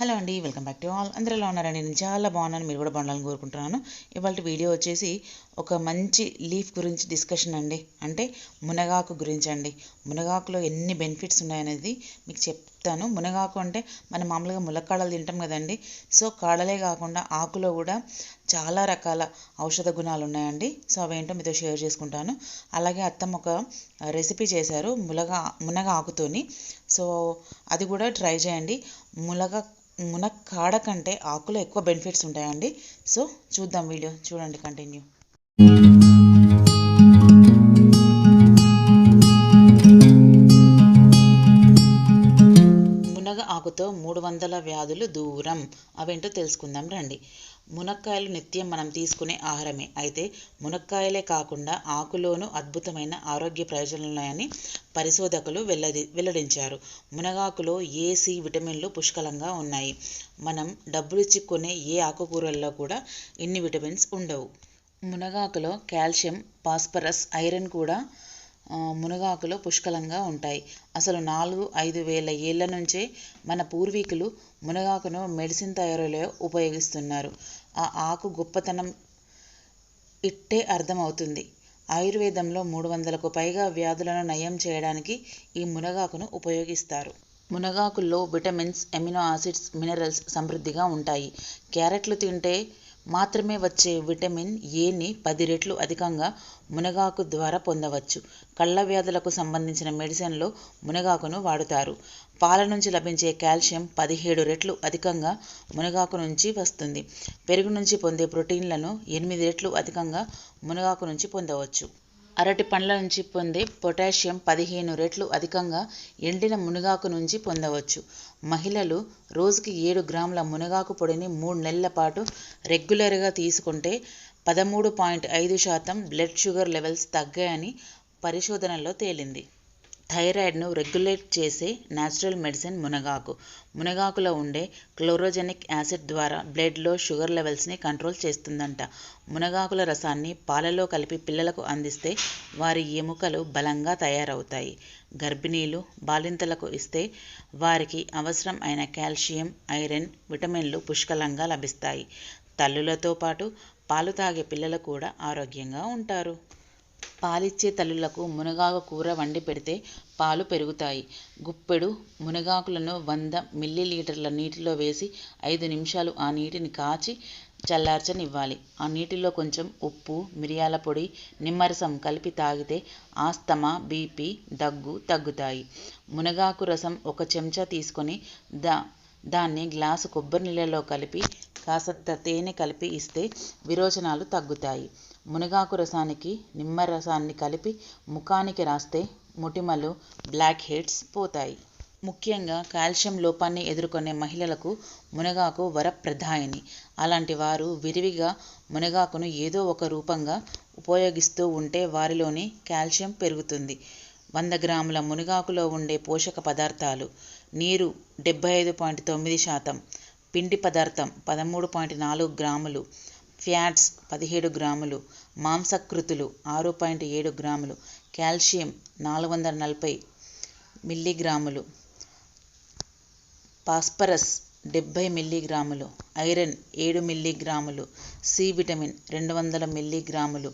Hello అండి welcome back to all. అందరూ ఎలా ఉన్నారండి? నేను చాలా బాగున్నాను మీరు కూడా బాగుండాలని కోరుకుంటున్నాను. ఇవాళ వీడియో వచ్చేసి ఒక మంచి లీఫ్ గురించి డిస్కషన్ అండి. అంటే మునగాకు గురించి అండి. మునగాకులో ఎన్ని బెనిఫిట్స్ ఉన్నాయనేది మీకు చెప్తాను. మునగాకు అంటే మనం మామూలుగా ములక్కాడలు తింటాం కదండి. సో కాడలే కాకుండా ఆకులో కూడా చాలా రకాల ఔషధ గుణాలు ఉన్నాయండి. సో అవేంటో మీతో షేర్ చేసుకుంటాను. అలాగే అత్తమ్మ ఒక రెసిపీ చేశారు ములగ మునగ ఆకుతోని సో అది కూడా ట్రై చేయండి. ములగ మునక్కాడ కంటే ఆకులో ఎక్కువ బెనిఫిట్స్ ఉంటాయండి. సో చూద్దాం వీడియో. చూడండి కంటిన్యూ. మూడు వందల వ్యాధులు దూరం. అవేంటో తెలుసుకుందాం రండి. మునక్కాయలు నిత్యం మనం తీసుకునే ఆహారమే. అయితే మునక్కాయలే కాకుండా ఆకులోనూ అద్భుతమైన ఆరోగ్య ప్రయోజనాలు ఉన్నాయని పరిశోధకులు వెల్లడి వెల్లడించారు. మునగాకులో ఏ సి విటమిన్లు పుష్కలంగా ఉన్నాయి? మనం డబ్బులిచ్చి కొనే ఏ ఆకుకూరల్లో కూడా ఇన్ని విటమిన్స్ ఉండవు. మునగాకులో కాల్షియం ఫాస్ఫరస్ ఐరన్ కూడా మునగాకులో పుష్కలంగా ఉంటాయి. అసలు నాలుగు ఐదు వేల ఏళ్ళ నుంచే మన పూర్వీకులు మునగాకును మెడిసిన్ తయారీలో ఉపయోగిస్తున్నారు. ఆ ఆకు గొప్పతనం ఇట్టే అర్థమవుతుంది. ఆయుర్వేదంలో మూడు వందలకు పైగా వ్యాధులను నయం చేయడానికి ఈ మునగాకును ఉపయోగిస్తారు. మునగాకుల్లో విటమిన్స్ ఎమినో ఆసిడ్స్ మినరల్స్ సమృద్ధిగా ఉంటాయి. క్యారెట్లు తింటే మాత్రమే వచ్చే విటమిన్ ఏని పది రెట్లు అధికంగా మునగాకు ద్వారా పొందవచ్చు. కళ్ళ వ్యాధులకు సంబంధించిన మెడిసిన్లో మునగాకును వాడుతారు. పాల నుంచి లభించే కాల్షియం పదిహేడు రెట్లు అధికంగా మునగాకు నుంచి వస్తుంది. పెరుగు నుంచి పొందే ప్రోటీన్లను ఎనిమిది రెట్లు అధికంగా మునగాకు నుంచి పొందవచ్చు. అరటి పండ్ల నుంచి పొందే పొటాషియం పదిహేను రెట్లు అధికంగా ఎండిన మునగాకు నుంచి పొందవచ్చు. మహిళలు రోజుకి ఏడు గ్రాముల మునగాకు పొడిని మూడు నెలల పాటు రెగ్యులర్గా తీసుకుంటే పదమూడు పాయింట్ ఐదు శాతం బ్లడ్ షుగర్ లెవెల్స్ తగ్గాయని పరిశోధనల్లో తేలింది. థైరాయిడ్ను రెగ్యులేట్ చేసే న్యాచురల్ మెడిసిన్ మునగాకు. మునగాకులో ఉండే క్లోరోజెనిక్ యాసిడ్ ద్వారా బ్లడ్లో షుగర్ లెవెల్స్ని కంట్రోల్ చేస్తుందంట. మునగాకుల రసాన్ని పాలలో కలిపి పిల్లలకు అందిస్తే వారి ఎముకలు బలంగా తయారవుతాయి. గర్భిణీలు బాలింతలకు ఇస్తే వారికి అవసరం అయిన కాల్షియం ఐరన్ విటమిన్లు పుష్కలంగా లభిస్తాయి. తల్లులతో పాటు పాలు తాగే పిల్లలు కూడా ఆరోగ్యంగా ఉంటారు. పాలిచ్చే తల్లులకు మునగాకు కూర వండి పెడితే పాలు పెరుగుతాయి. గుప్పెడు మునగాకులను వంద మిల్లీలీటర్ల నీటిలో వేసి ఐదు నిమిషాలు ఆ నీటిని కాచి చల్లార్చనివ్వాలి. ఆ నీటిలో కొంచెం ఉప్పు మిరియాల పొడి నిమ్మరసం కలిపి తాగితే ఆస్తమా బీపీ దగ్గు తగ్గుతాయి. మునగాకు రసం ఒక చెంచా తీసుకొని దా దాన్ని గ్లాసు కొబ్బరి నీళ్ళలో కలిపి కాసంత తేనె కలిపి ఇస్తే విరోచనాలు తగ్గుతాయి. మునగాకు రసానికి నిమ్మరసాన్ని కలిపి ముఖానికి రాస్తే మొటిమలు బ్లాక్ హెడ్స్ పోతాయి. ముఖ్యంగా కాల్షియం లోపాన్ని ఎదుర్కొనే మహిళలకు మునగాకు వరప్రదాయని అలాంటి వారు విరివిగా మునగాకును ఏదో ఒక రూపంగా ఉపయోగిస్తూ ఉంటే వారిలోని కాల్షియం పెరుగుతుంది. వంద గ్రాముల మునగాకులో ఉండే పోషక పదార్థాలు నీరు డెబ్బై ఐదు పాయింట్ తొమ్మిది శాతం పిండి పదార్థం పదమూడు పాయింట్ నాలుగు గ్రాములు ఫ్యాట్స్ పదిహేడు గ్రాములు మాంసకృతులు ఆరు పాయింట్ ఏడు గ్రాములు కాల్షియం నాలుగు వందల నలభై మిల్లీగ్రాములు పాస్పరస్ డెబ్భై మిల్లీగ్రాములు ఐరన్ ఏడు మిల్లీగ్రాములు సి విటమిన్ రెండు వందల మిల్లీగ్రాములు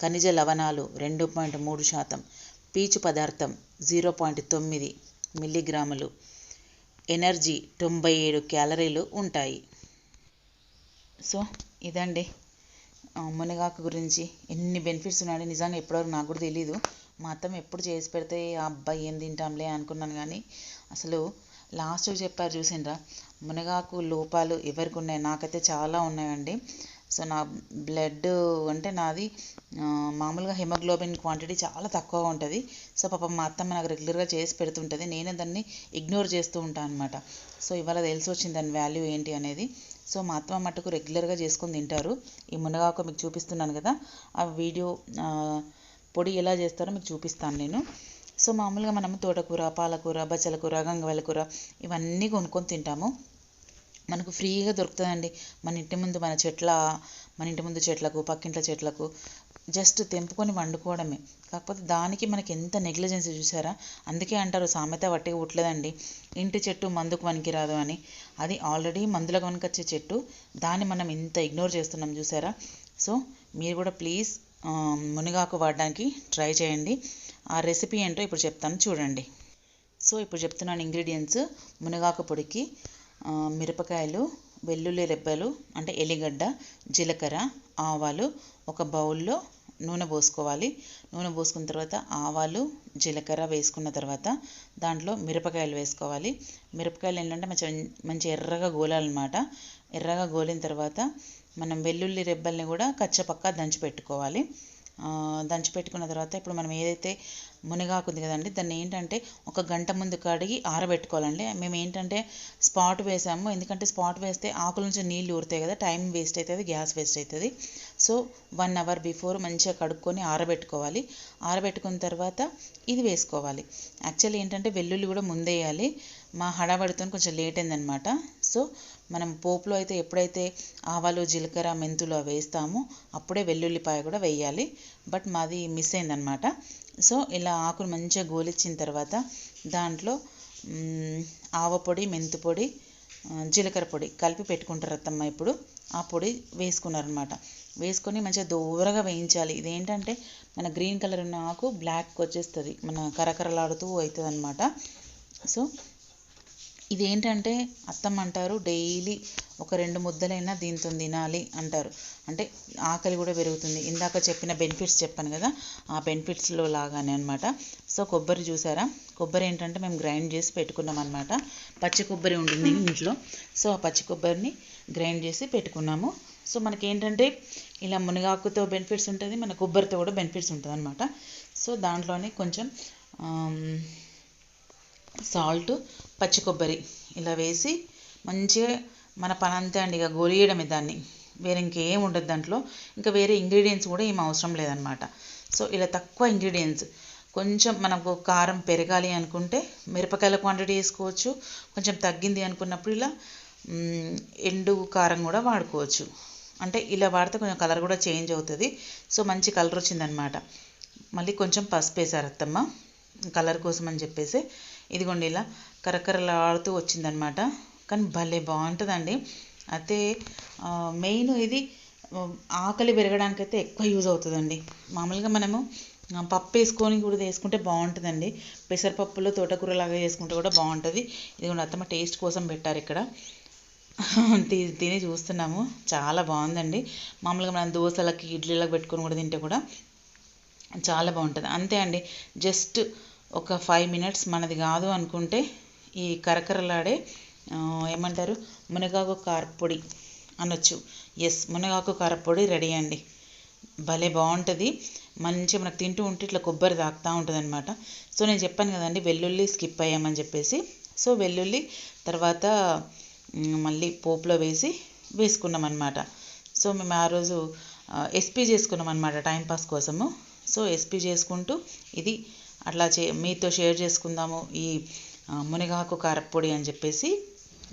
ఖనిజ లవణాలు రెండు పాయింట్ మూడు శాతం పీచు పదార్థం జీరో పాయింట్ తొమ్మిది మిల్లీగ్రాములు ఎనర్జీ తొంభై ఏడు క్యాలరీలు ఉంటాయి. సో ఇదండి. మునగాకు గురించి ఎన్ని బెనిఫిట్స్ ఉన్నాయని నిజంగా ఎప్పటివరకు నాకు కూడా తెలీదు. మా అత్తమ్మ ఎప్పుడు చేసి పెడితే ఆ అబ్బాయి ఏం తింటాంలే అనుకున్నాను కానీ అసలు లాస్ట్కి చెప్పారు చూసిండ్రా మునగాకు లోపాలు ఎవరికి ఉన్నాయి? నాకైతే చాలా ఉన్నాయండి. సో నా బ్లడ్ అంటే నాది మామూలుగా హిమోగ్లోబిన్ క్వాంటిటీ చాలా తక్కువగా ఉంటుంది. సో పాపం మా అత్తమ్మ నాకు రెగ్యులర్గా చేసి పెడుతుంటుంది. నేనే దాన్ని ఇగ్నోర్ చేస్తూ ఉంటాను అనమాట సో ఇవాళ తెలిసి వచ్చింది దాని వాల్యూ ఏంటి అనేది. సో మా అత్తమ్మ మట్టుకు రెగ్యులర్గా చేసుకొని తింటారు. ఈ మునగాకు మీకు చూపిస్తున్నాను కదా ఆ వీడియో పొడి ఎలా చేస్తారో మీకు చూపిస్తాను నేను. సో మామూలుగా మనము తోటకూర పాలకూర బచ్చల కూర గంగవల్ల కూర ఇవన్నీ కొనుక్కొని తింటాము. మనకు ఫ్రీగా దొరుకుతుందండి. మన ఇంటి ముందు మన చెట్ల మన ఇంటి ముందు చెట్లకు పక్కింట్ల చెట్లకు జస్ట్ తెంపుకొని వండుకోవడమే. కాకపోతే దానికి మనకి ఎంత నెగ్లిజెన్స్ చూసారా? అందుకే అంటారు సామెత వట్టి ఉట్లేదండి ఇంటి చెట్టు మందుకు వనికిరాదు అని. అది ఆల్రెడీ మందులకు వనికొచ్చే చెట్టు. దాన్ని మనం ఇంత ఇగ్నోర్ చేస్తున్నాం చూసారా? సో మీరు కూడా ప్లీజ్ మునగాకు వాడడానికి ట్రై చేయండి. ఆ రెసిపీ ఏంటో ఇప్పుడు చెప్తాను చూడండి. సో ఇప్పుడు చెప్తున్నాను ఇంగ్రీడియంట్స్ మునగాకు పొడికి మిరపకాయలు వెల్లుల్లి రెబ్బలు అంటే ఎల్లిగడ్డ జీలకర్ర ఆవాలు ఒక బౌల్లో నూనె పోసుకోవాలి. నూనె పోసుకున్న తర్వాత ఆవాలు జీలకర్ర వేసుకున్న తర్వాత దాంట్లో మిరపకాయలు వేసుకోవాలి. మిరపకాయలు ఏంటంటే మంచి మంచి ఎర్రగా గోలాలన్నమాట. ఎర్రగా గోలిన తర్వాత మనం వెల్లుల్లి రెబ్బల్ని కూడా కచ్చపక్క దంచి పెట్టుకోవాలి. దంచి పెట్టుకున్న తర్వాత ఇప్పుడు మనం ఏదైతే మునగాకు ఉంది కదండి. దాన్ని ఏంటంటే ఒక గంట ముందు కడిగి ఆరబెట్టుకోవాలండి. మేము ఏంటంటే స్పాట్ వేసాము. ఎందుకంటే స్పాట్ వేస్తే ఆకుల నుంచి నీళ్ళు ఊరుతాయి కదా. టైం వేస్ట్ అవుతుంది గ్యాస్ వేస్ట్ అవుతుంది. సో వన్ అవర్ బిఫోర్ మంచిగా కడుక్కొని ఆరబెట్టుకోవాలి. ఆరబెట్టుకున్న తర్వాత ఇది వేసుకోవాలి. యాక్చువల్లీ ఏంటంటే వెల్లుల్లి కూడా ముందేయాలి. మా హడావడితో కొంచెం లేట్ అయిందనమాట సో మనం పోపులో అయితే ఎప్పుడైతే ఆవాలు జీలకర్ర మెంతులు అవి వేస్తామో అప్పుడే వెల్లుల్లిపాయ కూడా వేయాలి. బట్ మాది మిస్ అయిందనమాట సో ఇలా ఆకులు మంచిగా గోలిచ్చిన తర్వాత దాంట్లో ఆవపొడి ఆవ పొడి మెంతు పొడి జీలకర్ర పొడి కలిపి పెట్టుకుంటారు అత్తమ్మ ఇప్పుడు. ఆ పొడి వేసుకున్నారనమాట వేసుకొని మంచిగా దూరగా వేయించాలి. ఇదేంటంటే మన గ్రీన్ కలర్ ఉన్న ఆకు బ్లాక్ వచ్చేస్తుంది. మన కరకరలాడుతూ అవుతుంది అనమాట సో ఇది ఏంటంటే అత్తమ్మ అంటారు డైలీ ఒక రెండు ముద్దలైనా దీంతో తినాలి అంటారు. అంటే ఆకలి కూడా పెరుగుతుంది. ఇందాక చెప్పిన బెనిఫిట్స్ చెప్పాను కదా ఆ బెనిఫిట్స్లో లాగానే అనమాట సో కొబ్బరి చూసారా? కొబ్బరి ఏంటంటే మేము గ్రైండ్ చేసి పెట్టుకున్నాం అనమాట పచ్చి కొబ్బరి ఉంటుంది ఇంట్లో. సో ఆ పచ్చి కొబ్బరిని గ్రైండ్ చేసి పెట్టుకున్నాము. సో మనకి ఏంటంటే ఇలా మునగాకుతో బెనిఫిట్స్ ఉంటుంది మన కొబ్బరితో కూడా బెనిఫిట్స్ ఉంటుంది అనమాట సో దాంట్లోనే కొంచెం సాల్ట్ పచ్చి కొబ్బరి ఇలా వేసి మంచిగా మన పని అంతే అండి ఇక గోలియడమే దాన్ని. వేరే ఇంకేం ఉండదు దాంట్లో. ఇంకా వేరే ఇంగ్రీడియంట్స్ కూడా ఏం అవసరం లేదనమాట సో ఇలా తక్కువ ఇంగ్రీడియంట్స్. కొంచెం మనకు కారం పెరగాలి అనుకుంటే మిరపకాయల క్వాంటిటీ వేసుకోవచ్చు. కొంచెం తగ్గింది అనుకున్నప్పుడు ఇలా ఎండు కారం కూడా వాడుకోవచ్చు. అంటే ఇలా వాడితే కొంచెం కలర్ కూడా చేంజ్ అవుతుంది. సో మంచి కలర్ వచ్చిందనమాట మళ్ళీ కొంచెం పసుపు వేసారు అత్తమ్మ. కలర్ కోసం అని చెప్పేసి ఇదిగోండి ఇలా కరకరలాడుతూ వచ్చిందనమాట కానీ భలే బాగుంటుందండి. అయితే మెయిన్ ఇది ఆకలి పెరగడానికైతే ఎక్కువ యూజ్ అవుతుందండి. మామూలుగా మనము పప్పు వేసుకొని కూడా వేసుకుంటే బాగుంటుందండి. పెసరపప్పులో తోటకూర లాగా చేసుకుంటే కూడా బాగుంటుంది. ఇది కూడా అత్తమ్మ టేస్ట్ కోసం పెట్టారు ఇక్కడ. తిని చూస్తున్నాము. చాలా బాగుందండి. మామూలుగా మనం దోశలకి ఇడ్లీలకు పెట్టుకొని కూడా తింటే కూడా చాలా బాగుంటుంది. అంతే అండి. జస్ట్ ఒక ఫైవ్ మినిట్స్ మనది కాదు అనుకుంటే ఈ కరకరలాడే ఏమంటారు? మునగాకు కారపొడి అనొచ్చు. ఎస్ మునగాకు కారపొడి రెడీ అండి. భలే బాగుంటుంది. మంచిగా మనకు తింటూ ఉంటే ఇట్లా కొబ్బరి తాకుతూ ఉంటుంది అనమాట సో నేను చెప్పాను కదండి వెల్లుల్లి స్కిప్ అయ్యామని చెప్పేసి. సో వెల్లుల్లి తర్వాత మళ్ళీ పోపులో వేసి వేసుకున్నాం అనమాట సో మేము ఆ రోజు ఎస్పీ చేసుకున్నాం అనమాట టైంపాస్ కోసము. సో ఎస్పీ చేసుకుంటూ ఇది అట్లా చే మీతో షేర్ చేసుకుందాము ఈ మునగాకు కారప్పొడి అని చెప్పేసి.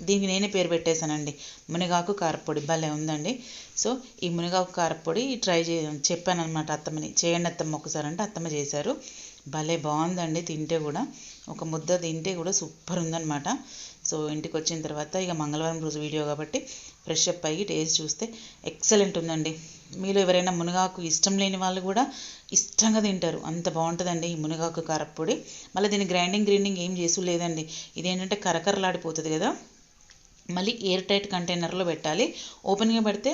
దీనికి నేనే పేరు పెట్టేశానండి. మునగాకు కారప్పొడి భలే ఉందండి. సో ఈ మునగాకు కారప్పొడి ట్రై చే చెప్పాను అనమాట అత్తమ్మని. చేయండి అత్తమ్మ ఒకసారి అంటే అత్తమ్మ చేశారు. భలే బాగుందండి తింటే కూడా. ఒక ముద్ద తింటే కూడా సూపర్ ఉందన్నమాట. సో ఇంటికి వచ్చిన తర్వాత ఇక మంగళవారం రోజు వీడియో కాబట్టి ఫ్రెష్ అప్ అయ్యి టేస్ట్ చూస్తే ఎక్సలెంట్ ఉందండి. మీలో ఎవరైనా మునగాకు ఇష్టం లేని వాళ్ళు కూడా ఇష్టంగా తింటారు. అంత బాగుంటుందండి ఈ మునగాకు కారప్పొడి. మళ్ళీ దీన్ని గ్రైండింగ్ గ్రైండింగ్ ఏం చేసు లేదండి. ఇదేంటంటే కరకరలాడిపోతుంది కదా. మళ్ళీ ఎయిర్ టైట్ కంటైనర్లో పెట్టాలి. ఓపెన్గా పెడితే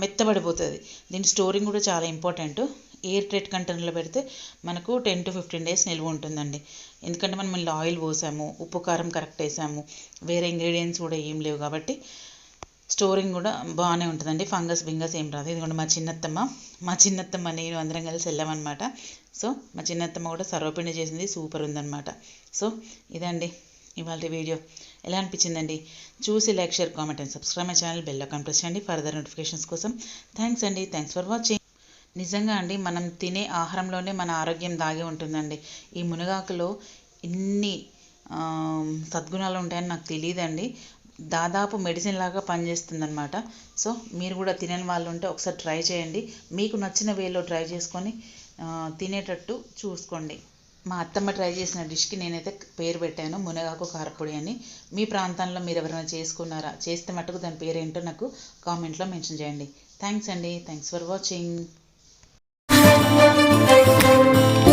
మెత్తబడిపోతుంది. దీని స్టోరింగ్ కూడా చాలా ఇంపార్టెంట్. ఎయిర్ టైట్ కంటైనర్లో పెడితే మనకు టెన్ టు ఫిఫ్టీన్ డేస్ నిల్వ ఉంటుందండి. ఎందుకంటే మనం ఇందులో ఆయిల్ పోసాము ఉప్పు కారం కరెక్ట్ వేసాము వేరే ఇంగ్రీడియంట్స్ కూడా ఏం లేవు కాబట్టి స్టోరింగ్ కూడా బాగానే ఉంటుందండి. ఫంగస్ బింగస్ ఏం రాదు. ఎందుకంటే మా చిన్నత్తమ్మ మా చిన్నత్తమ్మ నేను అందరం కలిసి వెళ్ళామన్నమాట. సో మా చిన్నత్తమ్మ కూడా సర్వపిండి చేసింది సూపర్ ఉందన్నమాట. సో ఇదండి ఇవాళ వీడియో. ఎలా అనిపించిందండి? చూసి like share comment and subscribe my channel. Bell icon press చేయండి. ఫర్దర్ నోటిఫికేషన్స్ కోసం. థ్యాంక్స్ అండి. Thanks for watching. నిజంగా అండి మనం తినే ఆహారంలోనే మన ఆరోగ్యం దాగి ఉంటుందండి. ఈ మునగాకులో ఇన్ని సద్గుణాలు ఉంటాయని నాకు తెలియదండి దాదాపు మెడిసిన్ లాగా పనిచేస్తుందన్నమాట. సో మీరు కూడా తినని వాళ్ళు ఉంటే ఒకసారి ట్రై చేయండి. మీకు నచ్చిన వేలో ట్రై చేసుకొని తినేటట్టు చూసుకోండి. మా అత్తమ్మ ట్రై చేసిన డిష్కి నేనైతే పేరు పెట్టాను మునగాకు కారపొడి అని. మీ ప్రాంతంలో మీరు ఎవరైనా చేసుకున్నారా? చేస్తే మటుకు దాని పేరు ఏంటో నాకు కామెంట్లో మెన్షన్ చేయండి. థ్యాంక్స్ అండి. Thanks for watching. Música